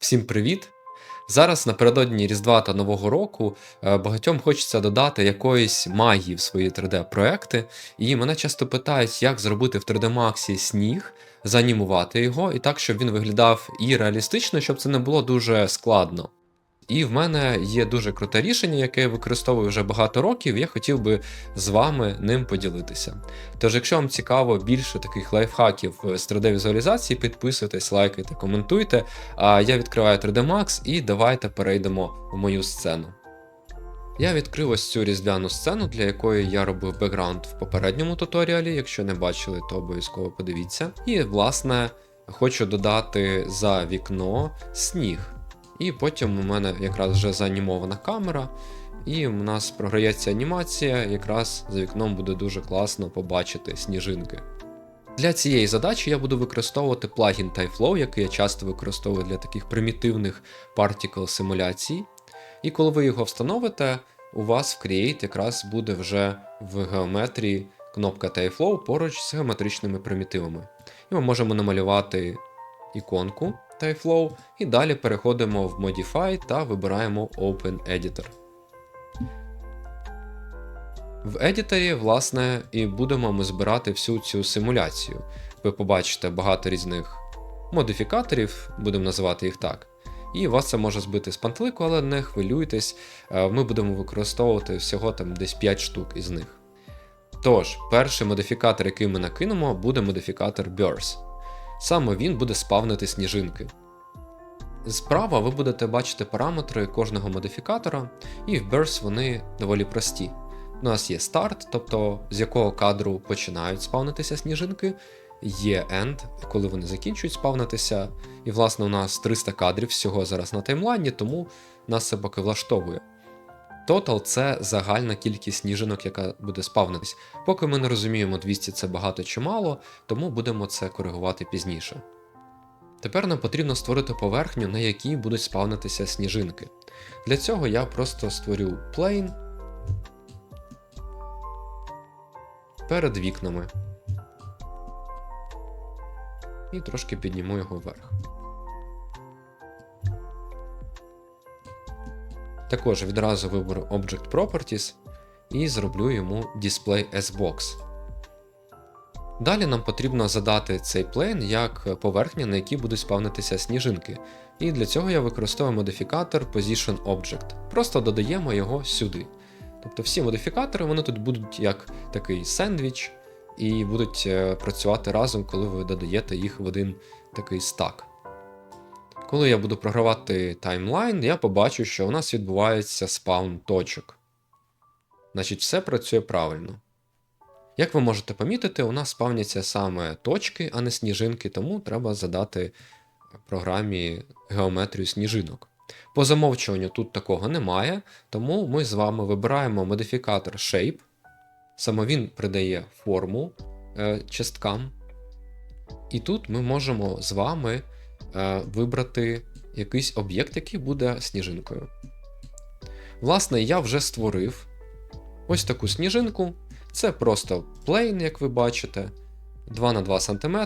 Всім привіт! Зараз напередодні Різдва та Нового року е, багатьом хочеться додати якоїсь магії в свої 3D-проекти, і мене часто питають, як зробити в 3D Max сніг, заанімувати його, і так, щоб він виглядав і реалістично, щоб це не було дуже складно. І в мене є дуже круте рішення, яке я використовую вже багато років, я хотів би з вами ним поділитися. Тож, якщо вам цікаво більше таких лайфхаків з 3D-візуалізації, підписуйтесь, лайкайте, коментуйте. А я відкриваю 3D Max і давайте перейдемо в мою сцену. Я відкрив ось цю різдвяну сцену, для якої я робив бекграунд в попередньому туторіалі. Якщо не бачили, то обов'язково подивіться. І, власне, хочу додати за вікно сніг. І потім у мене якраз вже заанімована камера, і у нас програється анімація, якраз за вікном буде дуже класно побачити сніжинки. Для цієї задачі я буду використовувати плагін TypeFlow, який я часто використовую для таких примітивних particle симуляцій. І коли ви його встановите, у вас в Create якраз буде вже в геометрії кнопка TypeFlow поруч з геометричними примітивами. І ми можемо намалювати іконку TypeFlow, і далі переходимо в Modify та вибираємо Open Editor. В едіторі, власне, і будемо ми збирати всю цю симуляцію. Ви побачите багато різних модифікаторів, будемо називати їх так. І вас це може збити з пантелику, але не хвилюйтесь, е, ми будемо використовувати всього там десь 5 штук із них. Тож, перший модифікатор, який ми накинемо, буде модифікатор Burst. Саме він буде спавнити сніжинки. Справа ви будете бачити параметри кожного модифікатора, і в Burst вони доволі прості. У нас є старт, тобто з якого кадру починають спавнитися сніжинки, є end, коли вони закінчують спавнитися. І, власне, у нас 300 кадрів всього зараз на таймлайні, тому нас це поки влаштовує. Total це загальна кількість сніжинок, яка буде спавнитись. Поки ми не розуміємо, 200 це багато чи мало, тому будемо це коригувати пізніше. Тепер нам потрібно створити поверхню, на якій будуть спавнитися сніжинки. Для цього я просто створю plane перед вікнами. І трошки підніму його вверх. Також відразу виберу Object Properties і зроблю йому Display as Box. Далі нам потрібно задати цей плейн як поверхня, на якій будуть спавнитися сніжинки. І для цього я використовую модифікатор Position Object. Просто додаємо його сюди. Тобто всі модифікатори вони тут будуть як такий сендвіч, і будуть е, працювати разом, коли ви додаєте їх в один такий стак. Коли я буду програвати таймлайн, я побачу, що у нас відбувається спаун точок. Значить, все працює правильно. Як ви можете помітити, у нас спавняться саме точки, а не сніжинки, тому треба задати програмі геометрію сніжинок. По замовчуванню тут такого немає, тому ми з вами вибираємо модифікатор Shape. Саме він придає форму е, часткам. І тут ми можемо з вами вибрати якийсь об'єкт, який буде сніжинкою. Власне, я вже створив ось таку сніжинку. Це просто плейн, як ви бачите, 2 на 2 см.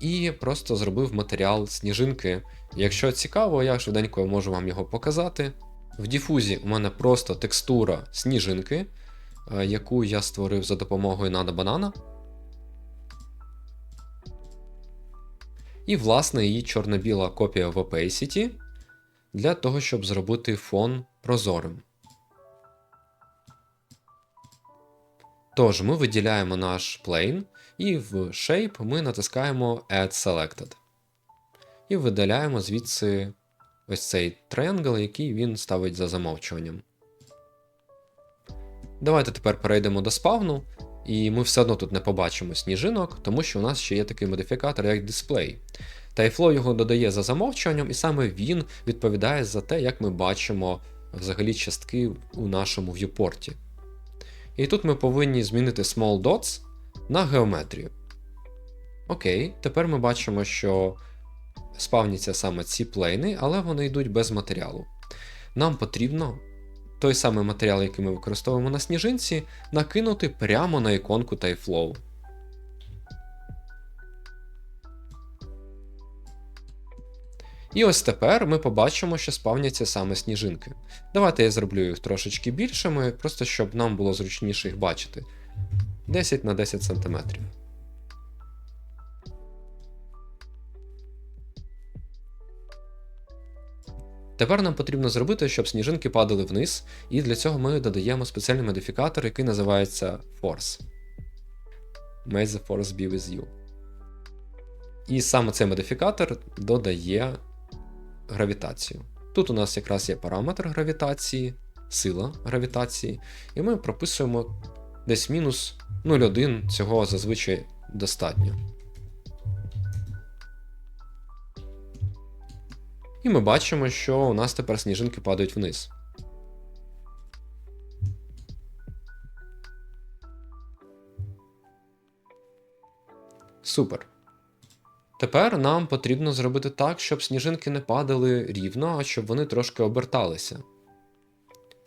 І просто зробив матеріал сніжинки. Якщо цікаво, я швиденько можу вам його показати. В діфузі у мене просто текстура сніжинки, е, яку я створив за допомогою Nada Banana. І, власне, її чорно-біла копія в Opacity для того, щоб зробити фон прозорим. Тож, ми виділяємо наш plane, і в Shape ми натискаємо Add Selected. І видаляємо звідси ось цей triangle, який він ставить за замовчуванням. Давайте тепер перейдемо до спавну, і ми все одно тут не побачимо сніжинок, тому що у нас ще є такий модифікатор, як Display. Tyflow його додає за замовчуванням, і саме він відповідає за те, як ми бачимо взагалі частки у нашому в'юпорті. І тут ми повинні змінити Small Dots на геометрію. Окей, тепер ми бачимо, що спавняться саме ці плейни, але вони йдуть без матеріалу. Нам потрібно той самий матеріал, який ми використовуємо на сніжинці, накинути прямо на іконку TypeFlow. І ось тепер ми побачимо, що спавняться саме сніжинки. Давайте я зроблю їх трошечки більшими, просто щоб нам було зручніше їх бачити. 10 на 10 см. Тепер нам потрібно зробити, щоб сніжинки падали вниз, і для цього ми додаємо спеціальний модифікатор, який називається Force. May the force be with you. І саме цей модифікатор додає гравітацію. Тут у нас якраз є параметр гравітації, сила гравітації, і ми прописуємо десь мінус 0,1, цього зазвичай достатньо. І ми бачимо, що у нас тепер сніжинки падають вниз. Супер. Тепер нам потрібно зробити так, щоб сніжинки не падали рівно, а щоб вони трошки оберталися.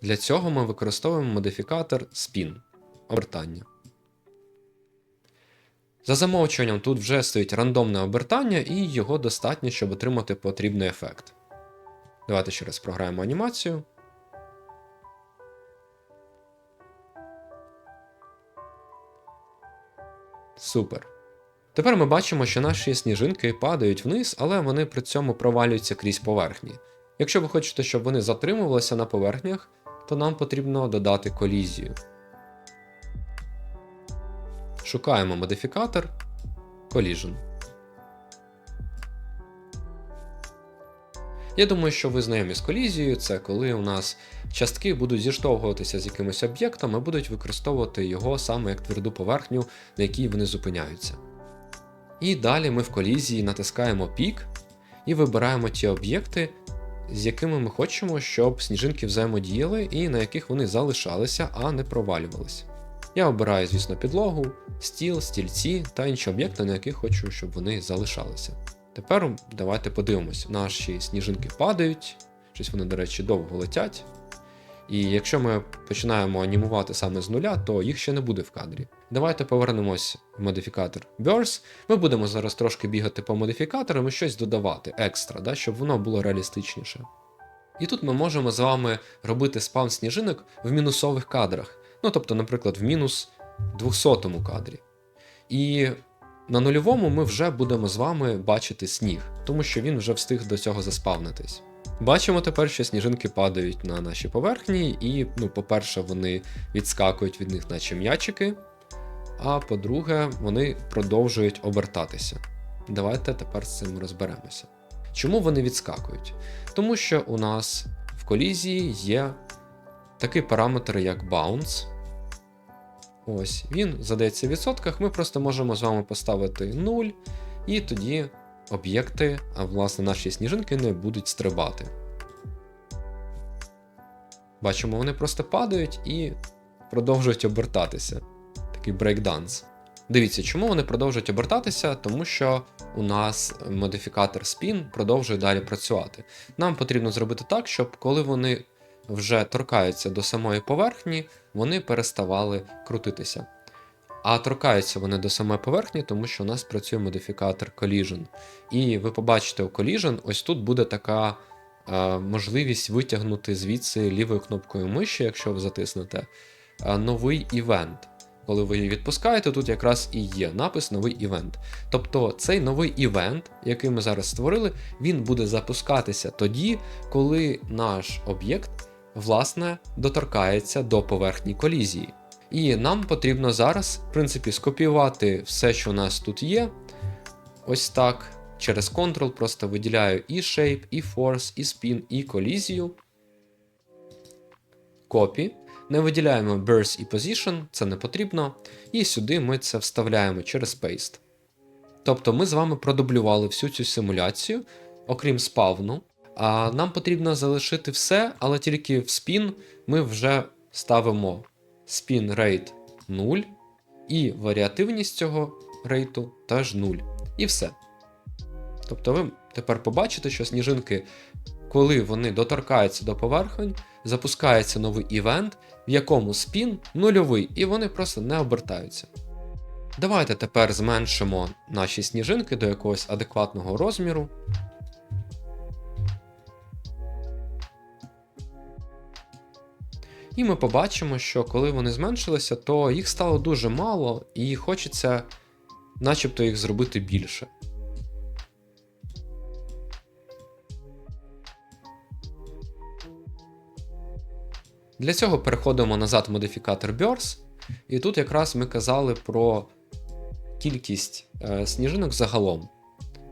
Для цього ми використовуємо модифікатор Spin обертання. За замовчуванням тут вже стоїть рандомне обертання, і його достатньо, щоб отримати потрібний ефект. Давайте ще раз програємо анімацію. Супер. Тепер ми бачимо, що наші сніжинки падають вниз, але вони при цьому провалюються крізь поверхні. Якщо ви хочете, щоб вони затримувалися на поверхнях, то нам потрібно додати колізію. Шукаємо модифікатор Collision. Я думаю, що ви знайомі з колізією, це коли у нас частки будуть зіштовхуватися з якимось об'єктом і будуть використовувати його саме як тверду поверхню, на якій вони зупиняються. І далі ми в колізії натискаємо пік і вибираємо ті об'єкти, з якими ми хочемо, щоб сніжинки взаємодіяли і на яких вони залишалися, а не провалювалися. Я обираю, звісно, підлогу, стіл, стільці та інші об'єкти, на яких хочу, щоб вони залишалися. Тепер давайте подивимось, наші сніжинки падають, щось вони, до речі, довго летять. І якщо ми починаємо анімувати саме з нуля, то їх ще не буде в кадрі. Давайте повернемось в модифікатор Burst. Ми будемо зараз трошки бігати по модифікаторам і щось додавати екстра, да, щоб воно було реалістичніше. І тут ми можемо з вами робити спам сніжинок в мінусових кадрах. Ну, тобто, наприклад, в мінус 200 кадрі. І на нульовому ми вже будемо з вами бачити сніг, тому що він вже встиг до цього заспавнитись. Бачимо тепер, що сніжинки падають на наші поверхні, і, ну, по-перше, вони відскакують від них, наче м'ячики. А по-друге, вони продовжують обертатися. Давайте тепер з цим розберемося. Чому вони відскакують? Тому що у нас в колізії є такий параметр, як bounce. Ось, він задається в відсотках, ми просто можемо з вами поставити 0, і тоді об'єкти, а власне наші сніжинки не будуть стрибати. Бачимо, вони просто падають і продовжують обертатися. Такий брейкданс. Дивіться, чому вони продовжують обертатися, тому що у нас модифікатор Spin продовжує далі працювати. Нам потрібно зробити так, щоб коли вони вже торкаються до самої поверхні, вони переставали крутитися. А торкаються вони до самої поверхні, тому що у нас працює модифікатор Collision. І ви побачите у Collision, ось тут буде така е, можливість витягнути звідси лівою кнопкою миші, якщо ви затиснете, е, новий івент. Коли ви її відпускаєте, тут якраз і є напис новий івент. Тобто цей новий івент, який ми зараз створили, він буде запускатися тоді, коли наш об'єкт власне доторкається до поверхні колізії. І нам потрібно зараз, в принципі, скопіювати все, що у нас тут є. Ось так. Через Ctrl просто виділяю і Shape, і Force, і Spin, і колізію. Copy. Не виділяємо Burst і Position, це не потрібно. І сюди ми це вставляємо через Paste. Тобто ми з вами продублювали всю цю симуляцію, окрім спавну. А нам потрібно залишити все, але тільки в Spin ми вже ставимо spin rate 0, і варіативність цього рейту теж 0. І все. Тобто ви тепер побачите, що сніжинки, коли вони доторкаються до поверхонь, запускається новий івент, в якому спін нульовий, і вони просто не обертаються. Давайте тепер зменшимо наші сніжинки до якогось адекватного розміру. І ми побачимо, що коли вони зменшилися, то їх стало дуже мало, і хочеться начебто їх зробити більше. Для цього переходимо назад в модифікатор Burst, і тут якраз ми казали про кількість е, сніжинок загалом.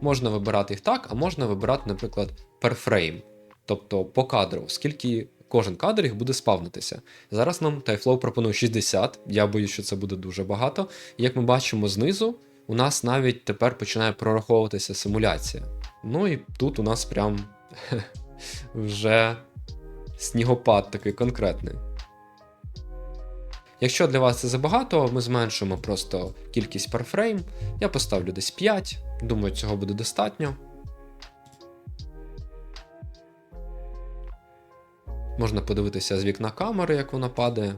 Можна вибирати їх так, а можна вибирати, наприклад, per frame, тобто по кадру, скільки кожен кадр їх буде спавнитися. Зараз нам Tyflow пропонує 60, я боюсь, що це буде дуже багато. Як ми бачимо знизу, у нас навіть тепер починає прораховуватися симуляція. Ну і тут у нас прям вже снігопад такий конкретний. Якщо для вас це забагато, ми зменшуємо просто кількість frame. Я поставлю десь 5, думаю, цього буде достатньо. Можна подивитися з вікна камери, як вона падає.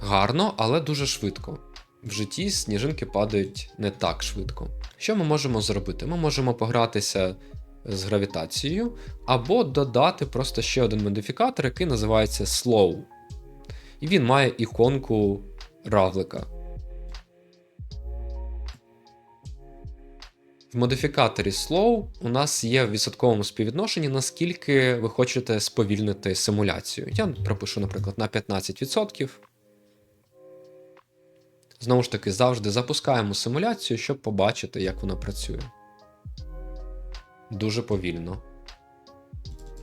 Гарно, але дуже швидко. В житті сніжинки падають не так швидко. Що ми можемо зробити? Ми можемо погратися з гравітацією, або додати просто ще один модифікатор, який називається Slow. І він має іконку равлика. В модифікаторі Slow у нас є в відсотковому співвідношенні, наскільки ви хочете сповільнити симуляцію. Я пропишу, наприклад, на 15%. Знову ж таки, завжди запускаємо симуляцію, щоб побачити, як вона працює. Дуже повільно.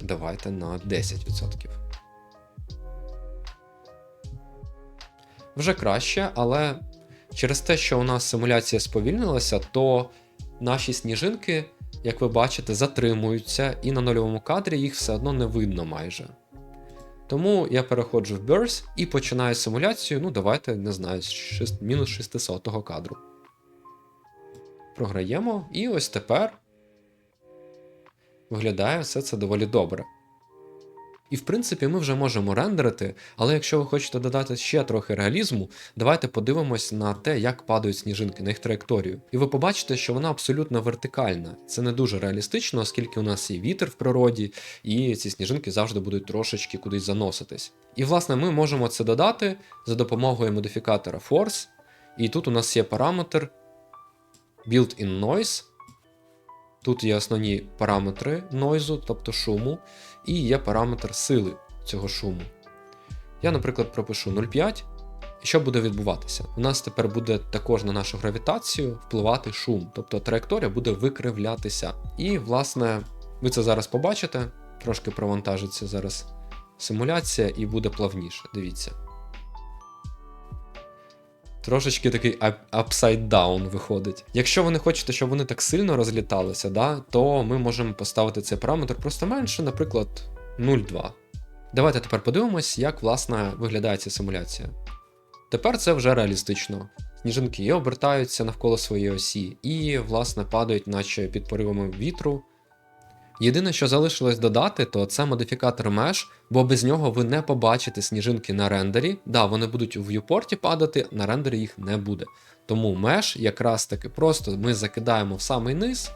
Давайте на 10%. Вже краще, але через те, що у нас симуляція сповільнилася, то наші сніжинки, як ви бачите, затримуються, і на нульовому кадрі їх все одно не видно майже. Тому я переходжу в Burst і починаю симуляцію, ну давайте, не знаю, з 6, мінус 600 кадру. Програємо, і ось тепер виглядає все це доволі добре. І в принципі ми вже можемо рендерити, але якщо ви хочете додати ще трохи реалізму, давайте подивимось на те, як падають сніжинки на їх траєкторію. І ви побачите, що вона абсолютно вертикальна. Це не дуже реалістично, оскільки у нас є вітер в природі, і ці сніжинки завжди будуть трошечки кудись заноситись. І власне ми можемо це додати за допомогою модифікатора Force. І тут у нас є параметр Built-in Noise. Тут є основні параметри нойзу, тобто шуму, і є параметр сили цього шуму. Я, наприклад, пропишу 0,5. І що буде відбуватися? У нас тепер буде також на нашу гравітацію впливати шум, тобто траєкторія буде викривлятися. І, власне, ви це зараз побачите, трошки провантажиться зараз симуляція і буде плавніше. Дивіться. Трошечки такий upside down виходить. Якщо ви не хочете, щоб вони так сильно розліталися, да, то ми можемо поставити цей параметр просто менше, наприклад, 0,2. Давайте тепер подивимось, як власне виглядає ця симуляція. Тепер це вже реалістично. Сніжинки обертаються навколо своєї осі, і, власне, падають, наче під поривами вітру. Єдине, що залишилось додати, то це модифікатор Mesh, бо без нього ви не побачите сніжинки на рендері. Да, вони будуть у в'юпорті падати, на рендері їх не буде. Тому Mesh якраз таки просто ми закидаємо в самий низ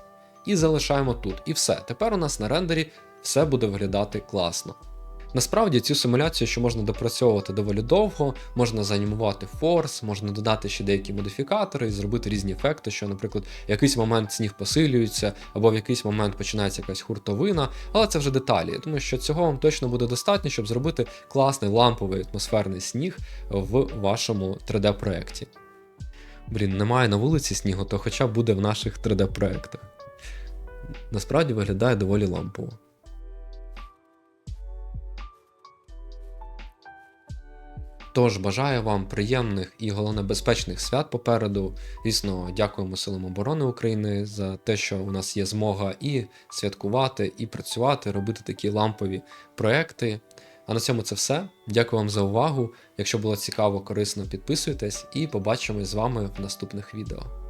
і залишаємо тут. І все. Тепер у нас на рендері все буде виглядати класно. Насправді цю симуляцію ще можна допрацьовувати доволі довго, можна заанімувати форс, можна додати ще деякі модифікатори і зробити різні ефекти, що, наприклад, в якийсь момент сніг посилюється, або в якийсь момент починається якась хуртовина, але це вже деталі. Думаю, що цього вам точно буде достатньо, щоб зробити класний ламповий атмосферний сніг в вашому 3D-проєкті. Блін, немає на вулиці снігу, то хоча б буде в наших 3D-проєктах. Насправді виглядає доволі лампово. Тож бажаю вам приємних і головне безпечних свят попереду. Звісно, дякуємо Силам оборони України за те, що у нас є змога і святкувати, і працювати, робити такі лампові проекти. А на цьому це все. Дякую вам за увагу. Якщо було цікаво, корисно, підписуйтесь і побачимось з вами в наступних відео.